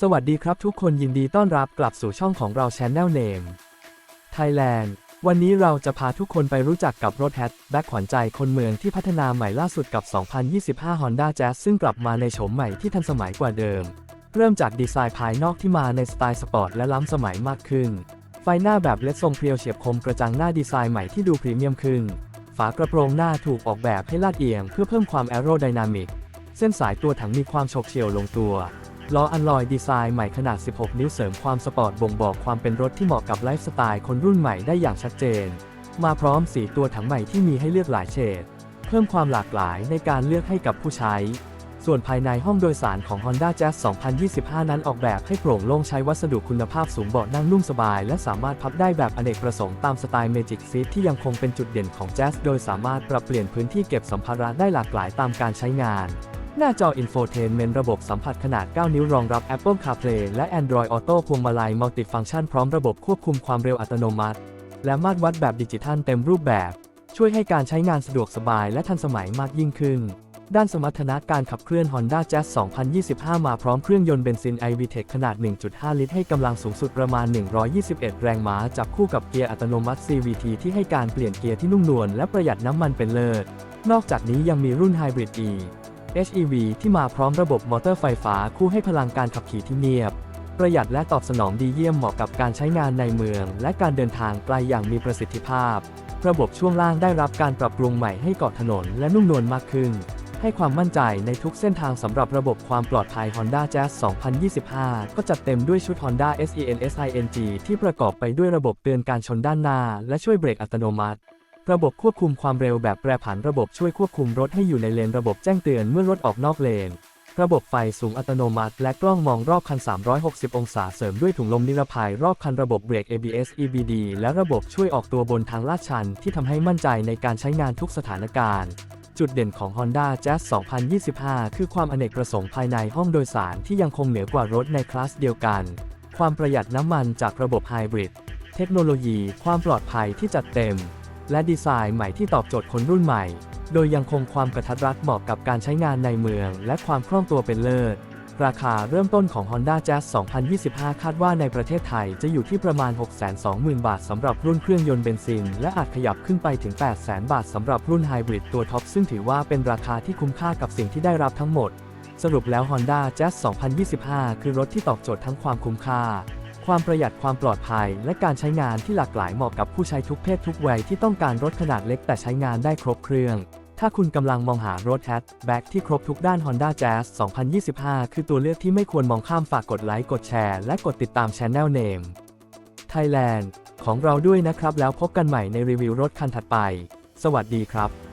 สวัสดีครับทุกคนยินดีต้อนรับกลับสู่ช่องของเรา Channel Name Thailand วันนี้เราจะพาทุกคนไปรู้จักกับรถแฮชแบ็คขวัญใจคนเมืองที่พัฒนาใหม่ล่าสุดกับ 2025 Honda Jazz ซึ่งกลับมาในโฉมใหม่ที่ทันสมัยกว่าเดิม เริ่มจากดีไซน์ภายนอกที่มาในสไตล์สปอร์ตและล้ำสมัยมากขึ้น ไฟหน้าแบบเล็ดทรงเพรียวเฉียบคมกระจังหน้าดีไซน์ใหม่ที่ดูพรีเมียมขึ้น ฝากระโปรงหน้าถูกออกแบบให้ลาดเอียงเพื่อเพิ่มความแอโรไดนามิก เส้นสายตัวถังมีความโฉบเฉี่ยวลงตัว ล้ออันลอยดีไซน์ใหม่ขนาด 16 นิ้วเสริมความสปอร์ตบ่งบอกความเป็นรถที่เหมาะกับไลฟ์สไตล์คนรุ่นใหม่ได้อย่างชัดเจน มาพร้อมสีตัวถังใหม่ที่มีให้เลือกหลายเฉด เพิ่มความหลากหลายในการเลือกให้กับผู้ใช้ ส่วนภายในห้องโดยสารของ Honda Jazz 2025 นั้นออกแบบให้โปร่งโล่งใช้วัสดุคุณภาพสูงเบาะนั่งนุ่มสบาย และสามารถพับได้แบบอเนกประสงค์ตามสไตล์ Magic Seat ที่ยังคงเป็นจุดเด่นของ Jazz โดยสามารถปรับเปลี่ยนพื้นที่เก็บสัมภาระได้หลากหลายตามการใช้งาน หน้าจอ Infotainment ระบบสัมผัสขนาด 9 นิ้วรองรับ Apple CarPlay และ Android Auto พวงมาลัย Multifunction พร้อมระบบควบคุมความเร็วอัตโนมัติ และมาตรวัดแบบดิจิทัลเต็มรูปแบบ ช่วยให้การใช้งานสะดวกสบายและทันสมัยมากยิ่งขึ้น ด้านสมรรถนะการขับเคลื่อน Honda Jazz 2025 มาพร้อมเครื่องยนต์เบนซิน iVTEC ขนาด 1.5 ลิตร ให้กำลังสูงสุดประมาณ 121 แรงม้า จับคู่กับเกียร์อัตโนมัติ CVT ที่ให้การเปลี่ยนเกียร์ที่นุ่มนวลและประหยัดน้ำมันเป็นเลิศ นอกจากนี้ยังมีรุ่น Hybrid E HEV ที่มาพร้อมระบบมอเตอร์ไฟฟ้าคู่ให้พลังการขับขี่ที่เนียบ ประหยัดและตอบสนองดีเยี่ยมเหมาะกับการใช้งานในเมือง และการเดินทางไกลอย่างมีประสิทธิภาพ ระบบช่วงล่างได้รับการปรับปรุงใหม่ให้เกาะถนนและนุ่มนวลมากขึ้น ให้ความมั่นใจในทุกเส้นทางสำหรับระบบความปลอดภัย Honda Jazz 2025 ก็จัดเต็มด้วยชุด Honda SENSING ที่ประกอบไปด้วยระบบเตือนการชนด้านหน้า และช่วยเบรกอัตโนมัติ ระบบควบคุมความเร็วแบบแปรผันระบบช่วยควบคุมรถให้อยู่ในเลน ระบบแจ้งเตือนเมื่อรถออกนอกเลน ระบบไฟสูงอัตโนมัติ และกล้องมองรอบคัน 360 องศาเสริมด้วยถุงลมนิรภัยรอบคันระบบเบรก ABS EBD และระบบช่วยออกตัวบนทางลาดชันที่ทำให้มั่นใจในการใช้งานทุกสถานการณ์ จุดเด่นของ Honda Jazz 2025 คือความอเนกประสงค์ภายในห้องโดยสารที่ยังคงเหนือกว่ารถในคลาสเดียวกัน ความประหยัดน้ำมันจากระบบไฮบริด เทคโนโลยี ความปลอดภัยที่จัดเต็ม และดีไซน์ใหม่ที่ตอบโจทย์คนรุ่นใหม่ โดยยังคงความกระทัดรัดเหมาะกับการใช้งานในเมือง และความคล่องตัวเป็นเลิศ ราคาเริ่มต้นของ Honda Jazz 2025 คาดว่าในประเทศไทยจะอยู่ที่ประมาณ 620,000 บาทสำหรับรุ่นเครื่องยนต์เบนซิน และอาจขยับขึ้นไปถึง 800,000 บาทสำหรับรุ่นไฮบริดตัวท็อปซึ่งถือว่าเป็นราคาที่คุ้มค่ากับสิ่งที่ได้รับทั้งหมด สรุปแล้ว Honda Jazz 2025 คือรถที่ตอบโจทย์ทั้งความคุ้มค่า ความประหยัดความปลอดภัย และการใช้งานที่หลากหลายเหมาะกับผู้ใช้ทุกเพศทุกวัยที่ต้องการรถขนาดเล็กแต่ใช้งานได้ครบเครื่อง ถ้าคุณกำลังมองหารถแฮชแบ็กที่ครบทุกด้าน Honda Jazz 2025 คือตัวเลือกที่ไม่ควรมองข้ามฝากกดไลค์ กดแชร์ และกดติดตาม Channel Name Thailand ของเราด้วยนะครับ แล้วพบกันใหม่ในรีวิวรถคันถัดไป สวัสดีครับ